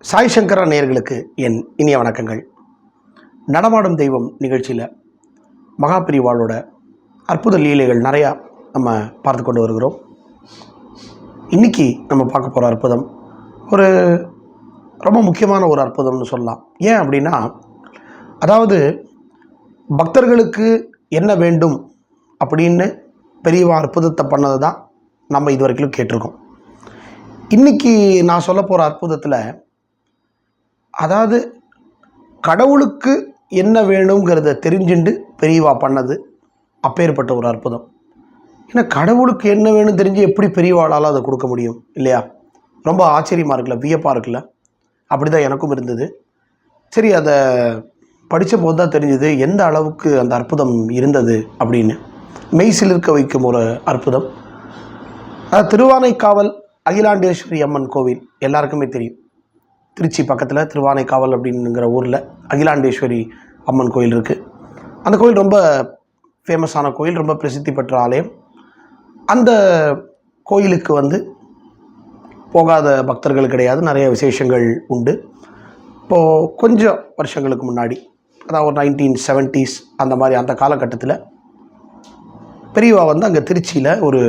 சாய் சங்கரா நேர்களுக்கு என் இனிய வணக்கங்கள். நடமாடும் தெய்வம் நிகழ்ச்சியில் மகாபிரிவாளோட அற்புத லீலைகள் நிறையா நம்ம பார்த்து கொண்டு வருகிறோம். இன்றைக்கி நம்ம பார்க்க போகிற அற்புதம் ஒரு ரொம்ப முக்கியமான ஒரு அற்புதம்னு சொல்லலாம். ஏன் அப்படின்னா அதாவது பக்தர்களுக்கு என்ன வேண்டும் அப்படின்னு பெரியவா அற்புதத்தை பண்ணது தான் நம்ம இது வரைக்கும் கேட்டிருக்கோம். இன்னைக்கு நான் சொல்ல போகிற அற்புதத்தில் அதாவது கடவுளுக்கு என்ன வேணுங்கிறத தெரிஞ்சுண்டு பெரியவா பண்ணது அப்பேற்பட்ட ஒரு அற்புதம். ஏன்னா கடவுளுக்கு என்ன வேணும் தெரிஞ்சு எப்படி பெரியவாளால் அதை கொடுக்க முடியும் இல்லையா? ரொம்ப ஆச்சரியமாக இருக்குல்ல வியப்பாக இருக்குல்ல? அப்படி தான் எனக்கும் இருந்தது. சரி அதை படித்த போது தான் தெரிஞ்சது எந்த அளவுக்கு அந்த அற்புதம் இருந்தது அப்படின்னு. மெய் சிலிர்க்க வைக்கும் ஒரு அற்புதம். திருவானைக்காவல் அகிலாண்டேஸ்வரி அம்மன் கோவில் எல்லாருக்குமே தெரியும். திருச்சி பக்கத்தில் திருவானைக்காவல் அப்படிங்கிற ஊரில் அகிலாண்டேஸ்வரி அம்மன் கோயில் இருக்குது அந்த கோயில் ரொம்ப ஃபேமஸான கோயில் ரொம்ப பிரசித்தி பெற்ற ஆலயம். அந்த கோயிலுக்கு வந்து போகாத பக்தர்கள் கிடையாது நிறைய விசேஷங்கள் உண்டு. இப்போது கொஞ்சம் வருஷங்களுக்கு முன்னாடி அதாவது ஒரு நைன்டீன் செவன்ட்டீஸ் அந்த மாதிரி அந்த காலகட்டத்தில் பெரியவா வந்து அங்கே திருச்சியில் ஒரு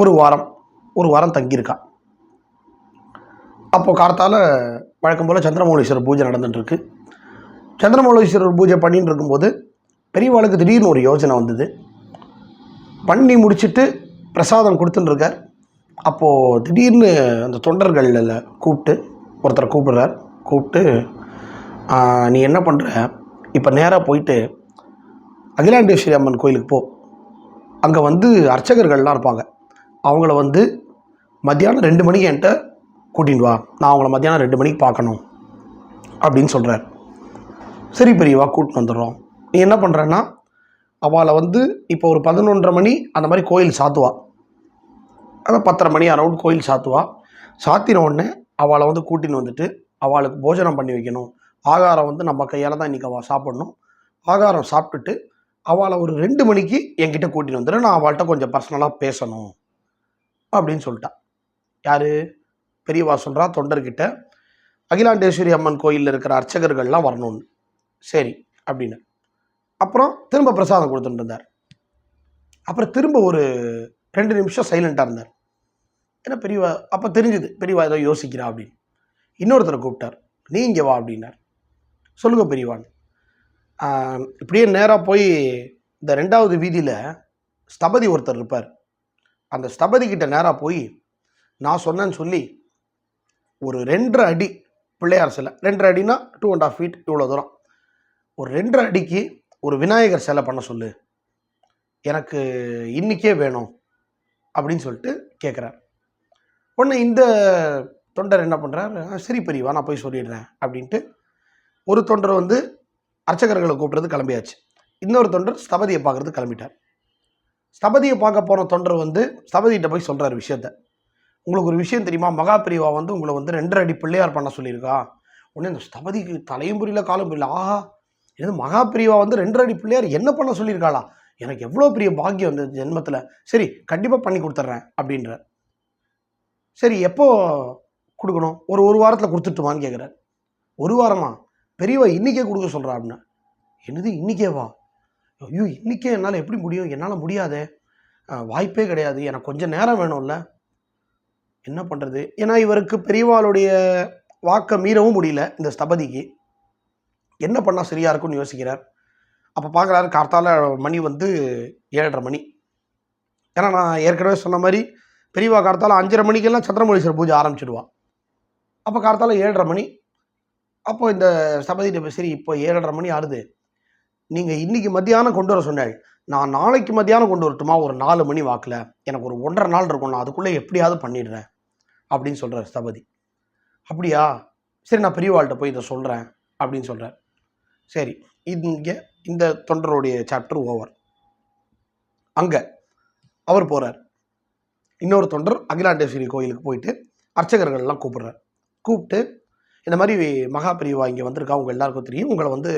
ஒரு வாரம் ஒரு வாரம் தங்கியிருக்கா. அப்போ காலத்தால் வழக்கம் போல் சந்திரமௌலீஸ்வரர் பூஜை நடந்துட்டுருக்கு. சந்திரமௌலீஸ்வரர் பூஜை பண்ணின்னு இருக்கும்போது பெரியவாளுக்கு திடீர்னு ஒரு யோசனை வந்தது. பண்ணி முடிச்சுட்டு பிரசாதம் கொடுத்துட்டுருக்கார். அப்போது திடீர்னு அந்த தொண்டர்களில் கூப்பிட்டு ஒருத்தரை கூப்பிடுறார். கூப்பிட்டு நீ என்ன பண்ணுற இப்போ நேராக போயிட்டு அகிலாண்டேஸ்வரி அம்மன் கோயிலுக்கு போ. அங்கே வந்து அர்ச்சகர்கள்லாம் இருப்பாங்க. அவங்கள வந்து மத்தியானம் ரெண்டு மணிக்கு என்கிட்ட கூட்டின்னு வா. நான் அவங்கள மத்தியானம் ரெண்டு மணிக்கு பார்க்கணும் அப்படின்னு சொல்கிறார் சரி பெரியவா கூட்டின்னு வந்துடுறோம். நீ என்ன பண்ணுறன்னா அவளை வந்து இப்போ ஒரு பதினொன்றரை மணி அந்த மாதிரி கோயில் சாத்துவா. அதான் பத்தரை மணி அரௌண்ட் கோயில் சாத்துவா. சாத்தின உடனே அவளை வந்து கூட்டின்னு வந்துட்டு அவளுக்கு போஜனம் பண்ணி வைக்கணும். ஆகாரம் வந்து நம்ம கையால் தான் இன்றைக்கி அவள் சாப்பிடணும். ஆகாரம் சாப்பிட்டுட்டு அவளை ஒரு ரெண்டு மணிக்கு என்கிட்ட கூட்டின்னு வந்துடு நான் அவள்கிட்ட கொஞ்சம் பர்சனலாக பேசணும் அப்படின்னு சொல்லிட்டான் யார்? பெரியவா சொல்கிறா தொண்டர்கிட்ட அகிலாண்டேஸ்வரி அம்மன் கோயிலில் இருக்கிற அர்ச்சகர்கள்லாம் வரணும்னு. சரி அப்படின்னு. அப்புறம் திரும்ப பிரசாதம் கொடுத்துட்டு இருந்தார். அப்புறம் திரும்ப ஒரு ரெண்டு நிமிஷம் சைலண்ட்டாக இருந்தார். ஏன்னா பெரியவா? அப்போ தெரிஞ்சுது பெரியவா ஏதோ யோசிக்கிறா அப்படின்னு. இன்னொருத்தரை கூப்பிட்டார். நீ இங்கே வா அப்படின்னார். சொல்லுங்க பெரியவான்னு. இப்படியே நேராக போய் இந்த ரெண்டாவது வீதியில் ஸ்தபதி ஒருத்தர் இருப்பார். அந்த ஸ்தபதி கிட்ட நேராக போய் நான் சொன்னேன்னு சொல்லி ஒரு ரெண்டரை அடி பிள்ளையார் சிலை ரெண்டரை அடினா டூ அண்ட் ஆஃப் ஃபீட் இவ்வளோ தூரம். ஒரு ரெண்டரை அடிக்கு ஒரு விநாயகர் சிலை பண்ண சொல்லு. எனக்கு இன்றைக்கே வேணும் அப்படின்னு சொல்லிட்டு கேட்குறார் உடனே இந்த தொண்டர் என்ன பண்ணுறார் சரி பெரியவா நான் போய் சொல்லிடுறேன் அப்படின்ட்டு ஒரு தொண்டர் வந்து அர்ச்சகர்களை கூப்பிட்றது கிளம்பியாச்சு. இன்னொரு தொண்டர் ஸ்தபதியை பார்க்குறது கிளம்பிட்டார். ஸ்தபதியை பார்க்க போன தொண்டர் வந்து ஸ்தபதிகிட்ட போய் சொல்கிறார் விஷயத்த. உங்களுக்கு ஒரு விஷயம் தெரியுமா? மகா பிரிவா வந்து உங்களை வந்து ரெண்டரை அடி பிள்ளையார் பண்ண சொல்லியிருக்கா? உடனே இந்த ஸ்தபதிக்கு தலையும் புரியல காலும் புரியல. ஆஹா இது மகா பிரிவா வந்து ரெண்டரை அடி பிள்ளையார் என்ன பண்ண சொல்லியிருக்காளா? எனக்கு எவ்வளோ பெரிய பாக்கியம் இந்த ஜென்மத்தில். சரி கண்டிப்பாக பண்ணி கொடுத்துட்றேன் அப்படின்றார். சரி எப்போ கொடுக்கணும்? ஒரு ஒரு வாரத்தில் கொடுத்துட்டுமான்னு கேட்குறாரு ஒரு வாரமா? பெரியவா இன்றைக்கே கொடுக்க சொல்கிறா அப்படின்னா. என்னது இன்றைக்கே வா ஐயோ இன்றைக்கே என்னால் எப்படி முடியும்? என்னால் முடியாதே. வாய்ப்பே கிடையாது. எனக்கு கொஞ்சம் நேரம் வேணும்ல. என்ன பண்ணுறது ஏன்னா இவருக்கு பெரியவாளுடைய வாக்கை மீறவும் முடியல இந்த ஸ்தபதிக்கு. என்ன பண்ணால் சரியாக இருக்கும்னு யோசிக்கிறார். அப்போ பார்க்குறாரு கார்த்தால மணி வந்து ஏழரை மணி. ஏன்னா நான் ஏற்கனவே சொன்ன மாதிரி பெரியவா கார்த்தால அஞ்சரை மணிக்கெல்லாம் சந்திரமௌலீஸ்வரர் பூஜை ஆரம்பிச்சிடுவா. அப்போ கார்த்தால ஏழரை மணி. அப்போ இந்த ஸ்தபதிட்ட சரி இப்போ ஏழரை மணி ஆறுது நீங்கள் இன்னைக்கு மத்தியானம் கொண்டு வர சொன்னாள் நான் நாளைக்கு மத்தியானம் கொண்டு வரட்டுமா? ஒரு நாலு மணி வாக்கில். எனக்கு ஒரு ஒன்றரை நாள் இருக்கும் நான் அதுக்குள்ளே எப்படியாவது பண்ணிடுறேன். அப்படின்னு சொல்கிறார் ஸ்தபதி. அப்படியா? சரி நான் பெரியவாள்கிட்ட போய் இதை சொல்கிறேன் அப்படின்னு சொல்கிறார் சரி இங்கே இந்த தொண்டருடைய சாப்டர் ஓவர் அங்கே அவர் போகிறார் இன்னொரு தொண்டர் அகிலாண்டேஸ்வரி கோயிலுக்கு போயிட்டு அர்ச்சகர்கள்லாம் கூப்பிடுறார். கூப்பிட்டு இந்த மாதிரி மகா பிரிவா இங்கே வந்திருக்கா? உங்கள் எல்லாருக்கும் தெரியும். உங்களை வந்து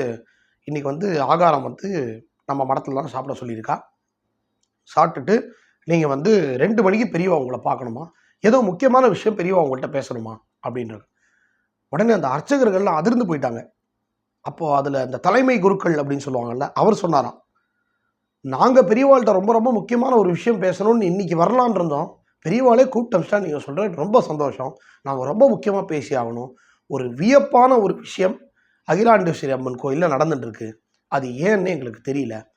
இன்றைக்கி வந்து ஆகாரம் வந்து நம்ம மடத்தில் தான் சாப்பிட சொல்லியிருக்கா. சாப்பிட்டுட்டு நீங்கள் வந்து ரெண்டு மணிக்கு பெரியவா உங்களை பார்க்கணுமா? ஏதோ முக்கியமான விஷயம் பெரியவா உங்கள்கிட்ட பேசணுமா? அப்படின்றது உடனே அந்த அர்ச்சகர்கள்லாம் அதிர்ந்து போயிட்டாங்க. அப்போது அதில் அந்த தலைமை குருக்கள் அப்படின்னு சொல்லுவாங்கல்ல அவர் சொன்னாராம். நாங்கள் பெரியவாள்கிட்ட ரொம்ப ரொம்ப முக்கியமான ஒரு விஷயம் பேசணும்னு இன்றைக்கி வரலான் இருந்தோம். பெரியவாளே கூப்பிட்டு நீங்கள் சொல்கிறது ரொம்ப சந்தோஷம். நாங்கள் ரொம்ப முக்கியமாக பேசி ஆகணும். ஒரு வியப்பான ஒரு விஷயம் அகிலாண்டேஸ்வரி அம்மன் கோயிலில் நடந்துட்டுருக்கு. அது ஏன்னு எங்களுக்கு தெரியல.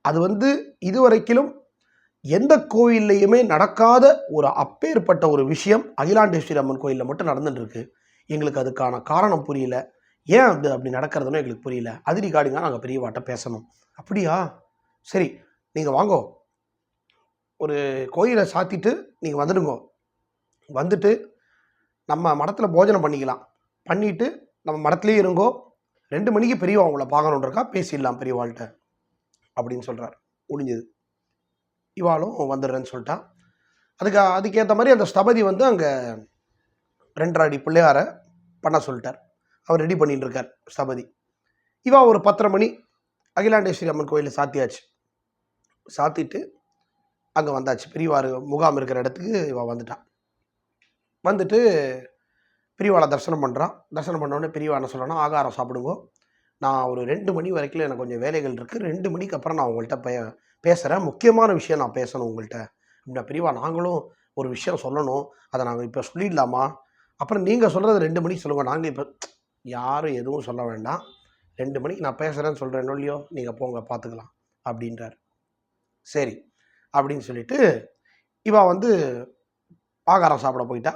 அது வந்து இதுவரைக்கிலும் எந்த கோயில்லையுமே நடக்காத ஒரு அப்பேற்பட்ட ஒரு விஷயம் அகிலாண்டேஸ்வரி அம்மன் கோயிலில் மட்டும் நடந்துட்டுருக்கு. எங்களுக்கு அதுக்கான காரணம் புரியல. ஏன் அது அப்படி நடக்கிறதுன்னு எங்களுக்கு புரியல. அது ரிகார்டிங்காக நாங்கள் பெரியவாட்ட பேசணும். அப்படியா? சரி நீங்கள் வாங்கோ. ஒரு கோயிலை சாத்திட்டு நீங்கள் வந்துடுங்கோ. வந்துட்டு நம்ம மடத்தில் போஜனம் பண்ணிக்கலாம். பண்ணிவிட்டு நம்ம மடத்துலேயும் இருங்கோ. ரெண்டு மணிக்கு பெரியவா உங்களை பார்க்கணுன்றக்கா பேசிடலாம் பெரியவாள்கிட்ட. அப்படின்னு சொல்கிறார் முடிஞ்சது இவாளும் வந்துடுறேன்னு சொல்லிட்டான் அதுக்கு அதுக்கேற்ற மாதிரி அந்த ஸ்தபதி வந்து அங்கே ரெண்டரை அடி பிள்ளையாரை பண்ண சொல்லிட்டார். அவர் ரெடி பண்ணிட்டு இருக்கார் ஸ்தபதி. இவா ஒரு பத்தரை மணி அகிலாண்டேஸ்வரி அம்மன் கோயிலில் சாத்தியாச்சு. சாத்திட்டு அங்கே வந்தாச்சு. பெரியவார் முகாம் இருக்கிற இடத்துக்கு இவன் வந்துட்டான் வந்துட்டு பிரிவாளை தரிசனம் பண்ணுறான் தரிசனம் பண்ணோடனே பிரிவா என்ன சொல்கிறான்னா ஆகாரம் சாப்பிடுங்க. நான் ஒரு ரெண்டு மணி வரைக்கும் எனக்கு கொஞ்சம் வேலைகள் இருக்குது ரெண்டு மணிக்கு அப்புறம் நான் உங்கள்கிட்ட பே பேசுகிறேன் முக்கியமான விஷயம் நான் பேசணும் உங்கள்கிட்ட அப்படின்னா பிரிவா நாங்களும் ஒரு விஷயம் சொல்லணும். அதை நாங்கள் இப்போ சொல்லிடலாமா? அப்புறம் நீங்கள் சொல்கிறது ரெண்டு மணிக்கு சொல்லுங்கள் நாங்கள் இப்போ யாரும் எதுவும் சொல்ல வேண்டாம். ரெண்டு மணிக்கு நான் பேசுகிறேன்னு சொல்கிறேன் இல்லையோ நீங்கள் போங்க பார்த்துக்கலாம் அப்படின்றார். சரி. அப்படின்னு சொல்லிட்டு இவா வந்து ஆகாரம் சாப்பிட போயிட்டா.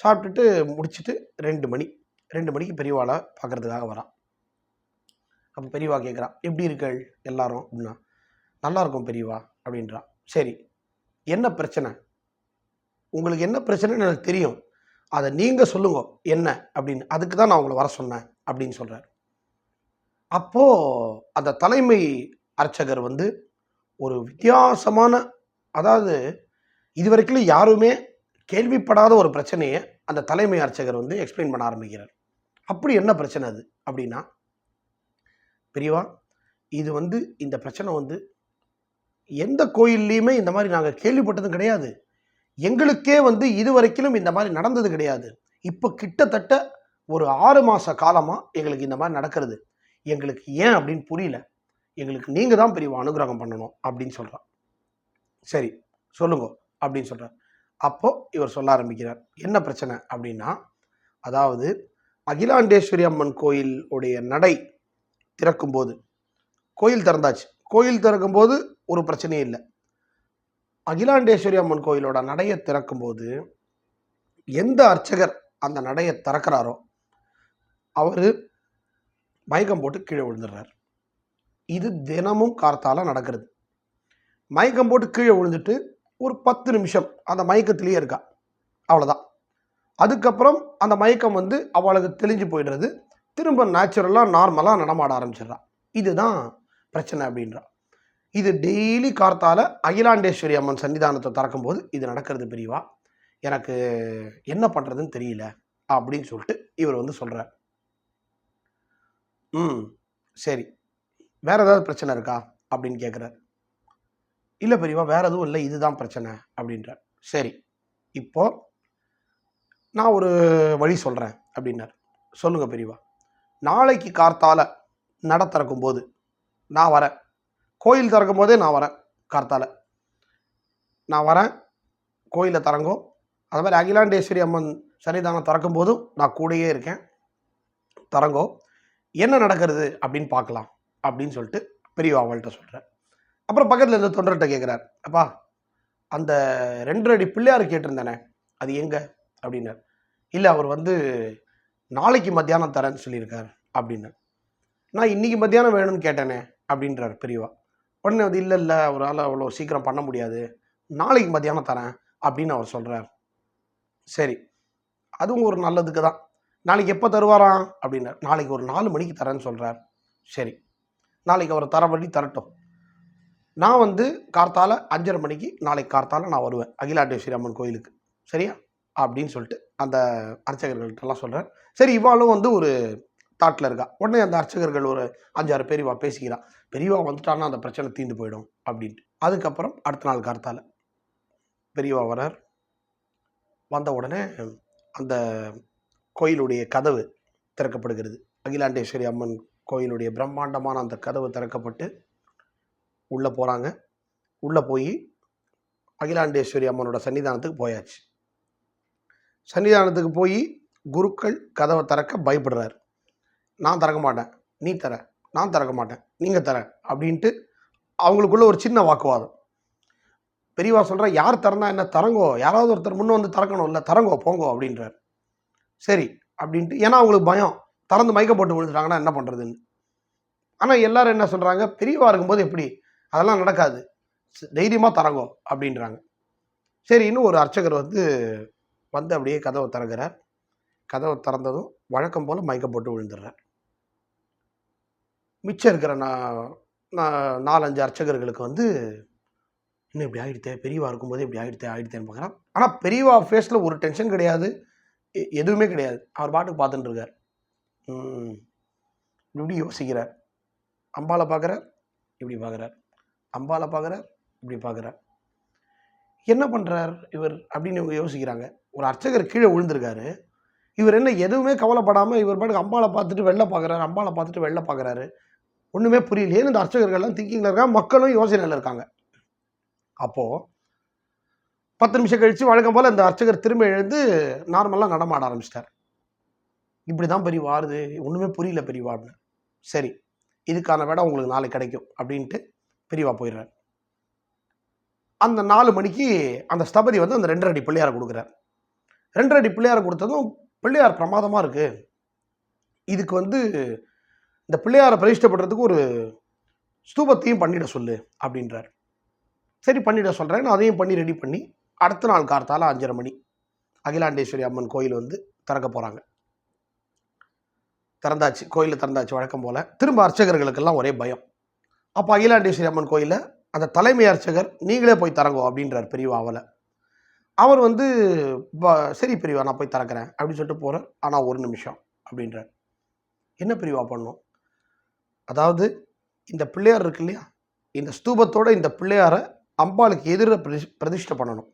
சாப்பிட்டுட்டு முடிச்சுட்டு ரெண்டு மணி ரெண்டு மணிக்கு பெரியவாளை பார்க்கறதுக்காக வரான். அப்போ பெரியவா கேட்குறான் எப்படி இருக்கள் எல்லாரும்? அப்படின்னா நல்லா இருக்கும் பெரியவா அப்படின்றா சரி என்ன பிரச்சனை? உங்களுக்கு என்ன பிரச்சனைன்னு எனக்கு தெரியும். அதை நீங்கள் சொல்லுங்க என்ன அப்படின்னு. அதுக்கு தான் நான் உங்களை வர சொன்னேன் அப்படின்னு சொல்கிறார் அப்போது அந்த தலைமை அர்ச்சகர் வந்து ஒரு வித்தியாசமான அதாவது இதுவரைக்கும் யாருமே கேள்விப்படாத ஒரு பிரச்சனையை அந்த தலைமை அர்ச்சகர் வந்து எக்ஸ்பிளைன் பண்ண ஆரம்பிக்கிறார். அப்படி என்ன பிரச்சனை அது? அப்படின்னா பெரியவா இது வந்து இந்த பிரச்சனை வந்து எந்த கோயில்லையுமே இந்த மாதிரி நாங்கள் கேள்விப்பட்டதும் கிடையாது. எங்களுக்கே வந்து இதுவரைக்கிலும் இந்த மாதிரி நடந்தது கிடையாது. இப்போ கிட்டத்தட்ட ஒரு ஆறு மாத காலமாக எங்களுக்கு இந்த மாதிரி நடக்கிறது. எங்களுக்கு ஏன் அப்படின்னு புரியல. எங்களுக்கு நீங்கள் தான் பெரியவா அனுகிரகம் பண்ணணும் அப்படின்னு சொல்கிறான் சரி சொல்லுங்க அப்படின்னு சொல்கிறார் அப்போது இவர் சொல்ல ஆரம்பிக்கிறார் என்ன பிரச்சனை? அப்படின்னா அதாவது அகிலாண்டேஸ்வரி அம்மன் கோயில் உடைய நடை திறக்கும்போது கோயில் திறந்தாச்சு. கோயில் திறக்கும்போது ஒரு பிரச்சனையும் இல்லை. அகிலாண்டேஸ்வரி அம்மன் கோயிலோட நடையை திறக்கும்போது எந்த அர்ச்சகர் அந்த நடையை திறக்கிறாரோ அவர் மயக்கம் போட்டு கீழே விழுந்துடுறார். இது தினமும் கார்த்தால நடக்கிறது. மயக்கம் போட்டு கீழே விழுந்துட்டு ஒரு பத்து நிமிஷம் அந்த மயக்கத்திலேயே இருக்கா. அவ்வளோதான் அதுக்கப்புறம் அந்த மயக்கம் வந்து அவளுக்கு தெளிஞ்சு போயிடுறது. திரும்ப நேச்சுரலாக நார்மலாக நடமாட ஆரம்பிச்சிடுறா. இதுதான் பிரச்சனை அப்படின்றா. இது டெய்லி கார்த்தால அகிலாண்டேஸ்வரி அம்மன் சன்னிதானத்தை திறக்கும்போது இது நடக்கிறது பிரிவா. எனக்கு என்ன பண்ணுறதுன்னு தெரியல அப்படின்னு சொல்லிட்டு இவர் வந்து சொல்கிறார் ம் சரி. வேறு ஏதாவது பிரச்சனை இருக்கா? அப்படின்னு கேட்குறாரு இல்லை பெரியவா வேறு எதுவும் இல்லை இதுதான் பிரச்சனை அப்படின்றார். சரி இப்போ நான் ஒரு வழி சொல்கிறேன் அப்படின்னார். சொல்லுங்கள் பெரியவா நாளைக்கு கார்த்தால நட திறக்கும் போது நான் வரேன். கோயில் திறக்கும் போதே நான் வரேன் கார்த்தால. நான் வரேன் கோயிலை திறங்கும் அது மாதிரி அகிலாண்டேஸ்வரி அம்மன் சன்னிதானம் திறக்கும் போதும் நான் கூடயே இருக்கேன். திறங்கோ. என்ன நடக்கிறது அப்படின்னு பார்க்கலாம் அப்படின்னு சொல்லிட்டு பெரியவா அவள்கிட்ட சொல்கிறேன் அப்புறம் பக்கத்தில் இருந்த தொண்டர்கிட்ட கேட்குறார் அப்பா அந்த ரெண்டு அடி பிள்ளையார் கேட்டிருந்தானே அது எங்கே? அப்படின்னார். இல்லை அவர் வந்து நாளைக்கு மத்தியானம் தரேன்னு சொல்லியிருக்கார் அப்படின்னார். நான் இன்னைக்கு மத்தியானம் வேணும்னு கேட்டேனே அப்படின்றார் பெரியவா. உடனே வந்து இல்லை இல்லை அவரால் அவ்வளோ சீக்கிரம் பண்ண முடியாது. நாளைக்கு மத்தியானம் தரேன் அப்படின்னு அவர் சொல்கிறார் சரி அதுவும் ஒரு நல்லதுக்கு தான். நாளைக்கு எப்போ தருவாராம் அப்படின்னார். நாளைக்கு ஒரு நாலு மணிக்கு தரேன்னு சொல்கிறார் சரி நாளைக்கு அவர் தரபடி தரட்டும். நான் வந்து கார்த்தால அஞ்சரை மணிக்கு நாளைக்கு கார்த்தால நான் வருவேன். அகிலாண்டேஸ்வரி அம்மன் கோயிலுக்கு. சரியா? அப்படின்னு சொல்லிட்டு அந்த அர்ச்சகர்கள்ட்டெல்லாம் சொல்கிறேன் சரி இவாளும் வந்து ஒரு தாட்டில் இருக்கா? உடனே அந்த அர்ச்சகர்கள் ஒரு அஞ்சாறு பேர் இவா பேசிக்கிறா. பெரியவா வந்துட்டான்னா அந்த பிரச்சனை தீர்ந்து போயிடும் அப்படின்ட்டு. அதுக்கப்புறம் அடுத்த நாள் கார்த்தால பெரியவா வரார். வந்த உடனே அந்த கோயிலுடைய கதவு திறக்கப்படுகிறது. அகிலாண்டேஸ்வரி அம்மன் கோயிலுடைய பிரம்மாண்டமான அந்த கதவு திறக்கப்பட்டு உள்ளே போகிறாங்க உள்ளே போய் அகிலாண்டேஸ்வரி அம்மனோட சன்னிதானத்துக்கு போயாச்சு. சன்னிதானத்துக்கு போய் குருக்கள் கதவை திறக்க பயப்படுறாரு. நான் திறக்க மாட்டேன். நீ தர. நான் திறக்க மாட்டேன். நீங்கள் தர. அப்படின்ட்டு அவங்களுக்குள்ள ஒரு சின்ன வாக்குவாதம். பெரியவா சொல்கிற யார் திறந்தா என்ன தரங்கோ யாராவது ஒருத்தர் முன்னே வந்து திறக்கணும். இல்லை தரங்கோ போங்கோ. அப்படின்றார். சரி. அப்படின்ட்டு ஏன்னா அவங்களுக்கு பயம். திறந்து மயக்க போட்டு விழுந்துட்டாங்கன்னா என்ன பண்ணுறதுன்னு ஆனால் எல்லாரும் என்ன சொல்கிறாங்க பெரியவா இருக்கும்போது எப்படி? அதெல்லாம் நடக்காது. தைரியமாக தரங்கும் அப்படின்றாங்க. சரி இன்னும் ஒரு அர்ச்சகர் வந்து வந்து அப்படியே கதவை திறக்கிறார். கதவை திறந்ததும் வழக்கம் போல் மயக்க போட்டு விழுந்துடுறார். மிச்சம் இருக்கிற நான் நான் நாலஞ்சு அர்ச்சகர்களுக்கு வந்து இன்னும் இப்படி ஆகிடுத்தே பெரியவா இருக்கும்போது இப்படி ஆகிடுத்தே ஆகிடுத்தேன்னு பார்க்குறான் ஆனால் பெரியவா ஃபேஸில் ஒரு டென்ஷன் கிடையாது. எ- எதுவுமே கிடையாது. அவர் பாட்டுக்கு பார்த்துட்டு இருக்கார். இப்படி யோசிக்கிறார். அம்பாவில் பார்க்குறார் இப்படி பார்க்குறார் அம்பாளை பார்க்குறார் இப்படி பார்க்குறார் என்ன பண்ணுறார் இவர் அப்படின்னு இவங்க யோசிக்கிறாங்க. ஒரு அர்ச்சகர் கீழே விழுந்திருக்காரு. இவர் என்ன எதுவுமே கவலைப்படாமல் இவர் பாட்டுக்கு அம்பாளை பார்த்துட்டு வெளில பார்க்குறாரு அம்பாளை பார்த்துட்டு வெளில பார்க்குறாரு ஒன்றுமே புரியலையே இந்த அர்ச்சகர்கள்லாம் திங்கிங்கில் இருக்காங்க மக்களும் யோசனையில் இருக்காங்க. அப்போது பத்து நிமிஷம் கழித்து வழக்கம் போல் இந்த அர்ச்சகர் திரும்ப எழுந்து நார்மலாக நடமாட ஆரம்பிச்சிட்டார். இப்படி தான் பெரிய வாருது ஒன்றுமே புரியல பெரியவா அப்படின்னு. சரி இதுக்கான விடம் உங்களுக்கு நாளைக்கு கிடைக்கும் அப்படின்ட்டு பெரியவா போயிடுறார். அந்த நாலு மணிக்கு அந்த ஸ்தபதி வந்து அந்த ரெண்டரை அடி பிள்ளையாரை கொடுக்குறார். ரெண்டரை அடி பிள்ளையாரை கொடுத்ததும் பிள்ளையார் பிரமாதமாக இருக்குது இதுக்கு வந்து இந்த பிள்ளையாரை பிரதிஷ்டப்படுறதுக்கு ஒரு ஸ்தூபத்தையும் பண்ணிட சொல்லு அப்படின்றார். சரி பண்ணிட சொல்கிறேன் நான் அதையும் பண்ணி ரெடி பண்ணி அடுத்த நாள் கார்த்தால அஞ்சரை மணி அகிலாண்டேஸ்வரி அம்மன் கோயில் வந்து திறக்க போகிறாங்க திறந்தாச்சு கோயிலில் திறந்தாச்சு வழக்கம் போல். திரும்ப அர்ச்சகர்களுக்கெல்லாம் ஒரே பயம். அப்போ அகிலாண்டேஸ்வரி அம்மன் கோயிலில் அந்த தலைமை அர்ச்சகர் நீங்களே போய் தரங்கோ அப்படின்றார் பெரியவா அவளை. அவர் வந்து "ப- சரி பெரியவா நான் போய் திறக்கிறேன் அப்படின்னு சொல்லிட்டு போகிறார் ஆனால் ஒரு நிமிஷம் அப்படின்றார். என்ன பெரியவா பண்ணும்? அதாவது இந்த பிள்ளையார் இருக்கு இல்லையா? இந்த ஸ்தூபத்தோட இந்த பிள்ளையாரை அம்பாளுக்கு எதிர பிரதி பிரதிஷ்டை பண்ணணும்.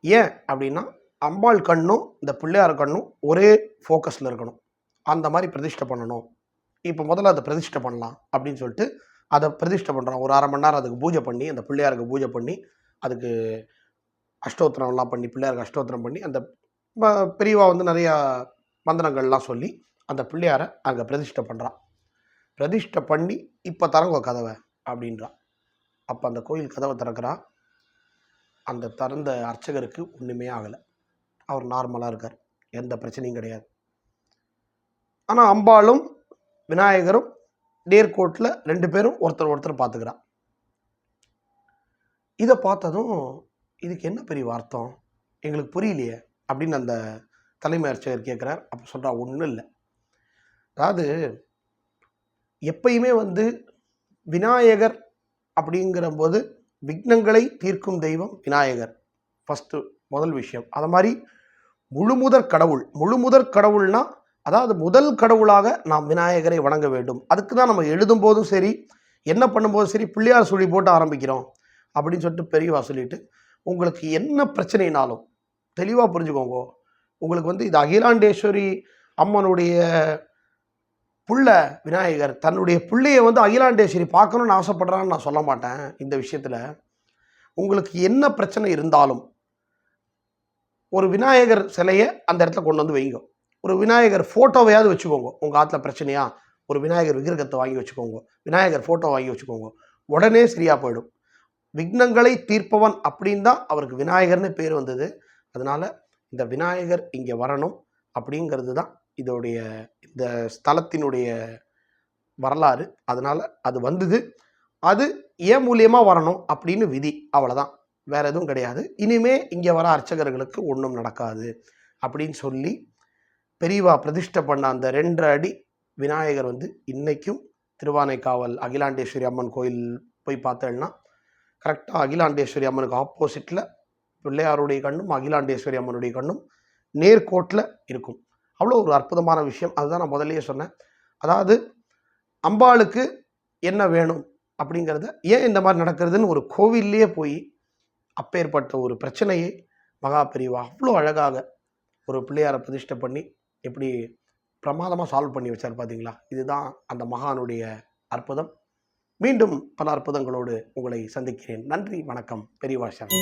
ஏன் அப்படின்னா அம்பாள் கண்ணும் இந்த பிள்ளையார் கண்ணும் ஒரே ஃபோக்கஸில் இருக்கணும். அந்த மாதிரி பிரதிஷ்டை பண்ணணும். இப்போ முதல்ல அதை பிரதிஷ்டை பண்ணலாம் அப்படின்னு சொல்லிட்டு அதை பிரதிஷ்டை பண்ணுறோம் ஒரு அரை மணி நேரம் அதுக்கு பூஜை பண்ணி அந்த பிள்ளையாருக்கு பூஜை பண்ணி அதுக்கு அஷ்டோத்திரம்லாம் பண்ணி பிள்ளையாருக்கு அஷ்டோத்திரம் பண்ணி அந்த பெரியவா வந்து நிறையா மந்திரங்கள்லாம் சொல்லி அந்த பிள்ளையாரை அங்கே பிரதிஷ்டை பண்ணுறான் பிரதிஷ்டை பண்ணி இப்போ தரங்க கதவை அப்படின்றான் அப்போ அந்த கோயில் கதவை திறக்கிறான் அந்த திறந்த அர்ச்சகருக்கு ஒன்றுமே ஆகலை. அவர் நார்மலாக இருக்கார். எந்த பிரச்சனையும் கிடையாது. ஆனால் அம்பாளும் விநாயகரும் நேர்கோட்டில் ரெண்டு பேரும் ஒருத்தர் ஒருத்தர் பார்த்துக்கிறான் இதை பார்த்ததும் இதுக்கு என்ன பெரிய அர்த்தம் எங்களுக்கு புரியலையே அப்படின்னு அந்த தலைமை அர்ச்சகர் கேட்குறார் அப்போ சொல்கிறா ஒன்றும் இல்லை. அதாவது எப்பயுமே வந்து விநாயகர் அப்படிங்கிற போது விக்னங்களை தீர்க்கும் தெய்வம் விநாயகர். ஃபஸ்ட்டு முதல் விஷயம். அதை மாதிரி முழுமுதற் கடவுள் முழுமுதற் கடவுள்னால் அதாவது முதல் கடவுளாக நாம் விநாயகரை வணங்க வேண்டும். அதுக்கு தான் நம்ம எழுதும் போதும் சரி என்ன பண்ணும்போதும் சரி பிள்ளையார் சொல்லி போட்டு ஆரம்பிக்கிறோம் அப்படின்னு சொல்லிட்டு பெரியவா சொல்லிட்டு உங்களுக்கு என்ன பிரச்சனைனாலும் தெளிவாக புரிஞ்சுக்கோங்க. உங்களுக்கு வந்து இது அகிலாண்டேஸ்வரி அம்மனுடைய புள்ள விநாயகர் தன்னுடைய பிள்ளைய வந்து அகிலாண்டேஸ்வரி பார்க்கணும்னு ஆசைப்படுறான்னு நான் சொல்ல மாட்டேன் இந்த விஷயத்தில். உங்களுக்கு என்ன பிரச்சனை இருந்தாலும் ஒரு விநாயகர் சிலையை அந்த இடத்துல கொண்டு வந்து வைங்க. ஒரு விநாயகர் ஃபோட்டோவையாவது வச்சுக்கோங்க. உங்கள் ஆற்றுல பிரச்சனையா? ஒரு விநாயகர் விக்கிரகத்தை வாங்கி வச்சுக்கோங்க. விநாயகர் ஃபோட்டோ வாங்கி வச்சுக்கோங்க. உடனே சரியாக போயிடும். விக்னங்களை தீர்ப்பவன் அப்படின்னு தான் அவருக்கு விநாயகர்னு பேர் வந்தது. அதனால் இந்த விநாயகர் இங்கே வரணும் அப்படிங்கிறது தான் இதோடைய இந்த ஸ்தலத்தினுடைய வரலாறு. அதனால் அது வந்தது. அது ஏன் மூலியமாக வரணும் அப்படின்னு விதி. அவ்வளோதான் வேற எதுவும் கிடையாது. இனிமே இங்கே வர அர்ச்சகர்களுக்கு ஒன்றும் நடக்காது அப்படின்னு சொல்லி பெரியவா பிரதிஷ்டை பண்ண அந்த ரெண்டு அடி விநாயகர் வந்து இன்னைக்கும் திருவானைக்காவல் அகிலாண்டேஸ்வரி அம்மன் கோயில் போய் பார்த்தேன்னா கரெக்டாக அகிலாண்டேஸ்வரி அம்மனுக்கு ஆப்போசிட்டில் பிள்ளையாருடைய கண்ணும் அகிலாண்டேஸ்வரி அம்மனுடைய கண்ணும் நேர்கோட்டில் இருக்கும். அவ்வளோ ஒரு அற்புதமான விஷயம். அதுதான் நான் முதல்லையே சொன்னேன். அதாவது அம்பாளுக்கு என்ன வேணும் அப்படிங்கிறத ஏன் இந்த மாதிரி நடக்கிறதுன்னு ஒரு கோவில்லையே போய் அப்பேற்பட்ட ஒரு பிரச்சனையை மகாபெரிவா அவ்வளோ அழகாக ஒரு பிள்ளையாரை பிரதிஷ்டை பண்ணி எப்படி பிரமாதமாக சால்வ் பண்ணி வச்சார் பார்த்தீங்களா இதுதான் அந்த மகானுடைய அற்புதம். மீண்டும் பல அற்புதங்களோடு உங்களை சந்திக்கிறேன். நன்றி வணக்கம் பெரியவாஷன்